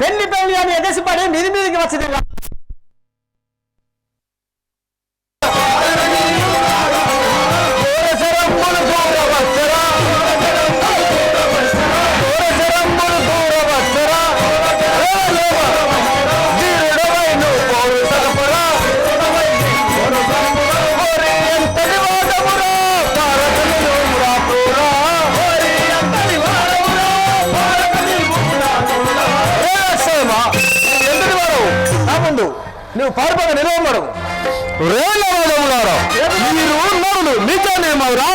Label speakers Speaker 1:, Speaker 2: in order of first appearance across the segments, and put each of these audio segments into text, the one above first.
Speaker 1: పెళ్లి పెళ్లి అని ఎగసిపడి మీది మీదికి వచ్చింది నా ముందు నువ్వు పారిపోక నిలవమడు రేలవాదములారా మీరు నరులు నిజనేమవురా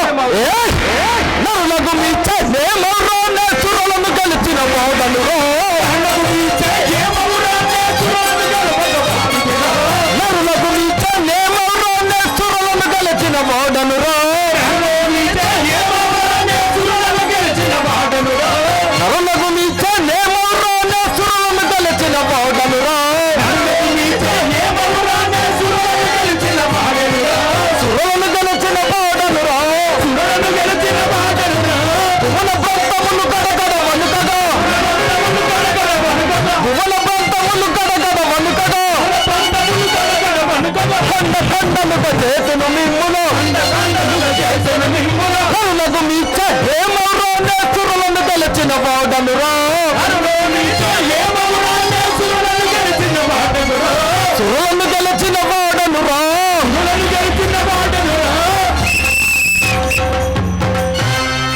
Speaker 1: నేచురలను గెలిచిన పాడనురా సురలను గెలిచిన వాడనురా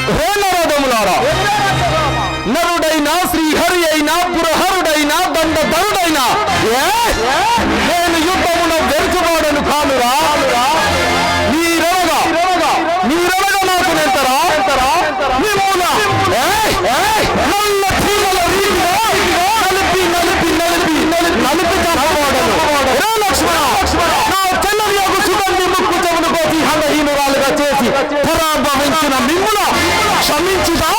Speaker 1: హే నరుడైనా శ్రీహరి అయినా పురహరుడైనా దండధరుడైనా ఏ? నేను యుద్ధమున మిమ్మున నల్ల చీమల రీతిలో నలిపి నలిపి నలిపి నలిపి చంపవాడను లక్ష్మణ నా చెల్లెలి యొక్క సుగంధి ముక్కు చెవును కోసి హంగహీనురాలుగా చేసి పరాభవించిన మిమ్ముల క్షమించుదా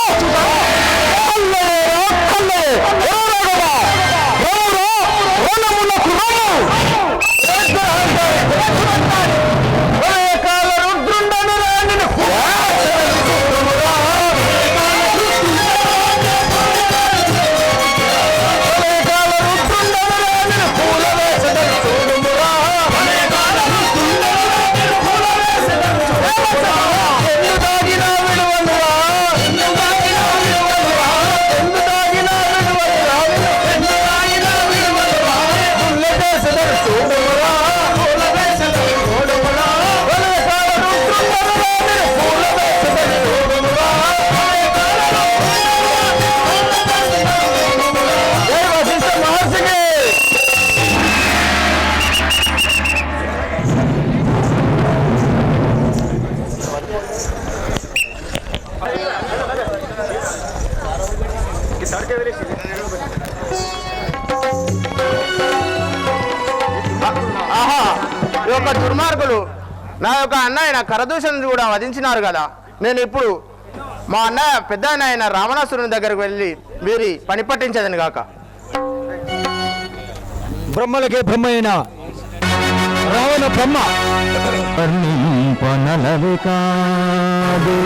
Speaker 2: ఈ యొక్క దుర్మార్గులు నా యొక్క అన్నయ్య నా కరదూషణ కూడా వధించినారు కదా. నేను ఇప్పుడు మా అన్నయ్య పెద్ద అన్నయ్య అయిన రావణాసురుని దగ్గరికి వెళ్ళి వీరి పని పట్టించదని గాక.
Speaker 3: బ్రహ్మలకే బ్రహ్మ అయిన రావణ బ్రహ్మ. వర్ణింపనలవి కాదు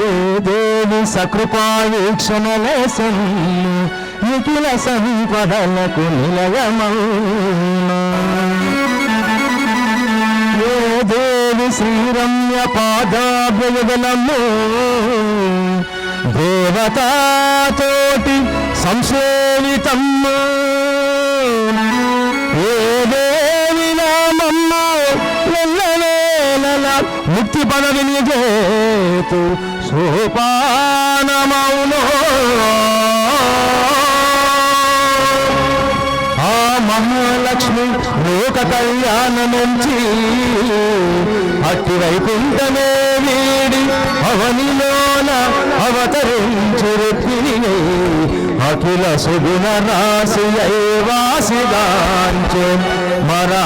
Speaker 3: ఏ దేవి సకృపావీక్షణలేసను నిఖిల సంపదలకు నిలయమౌనా ఏ దేవి శ్రీరమ్య పాదాభ్యయుగలము దేవతాతోటి సంశోభితమ్ము ఏ దేవి నామమ్ము ఎల్లవేళల ముక్తి పదవిని చేతు
Speaker 1: సోపానమౌనో మహాలక్ష్మి లోక కళ్యాణముంచి అట్టి వైకుంఠమే వీడి అవనిలోన అవతరించు రుక్మిణి అఖిల సుగుణ రాశి వాసిగాంచే మరా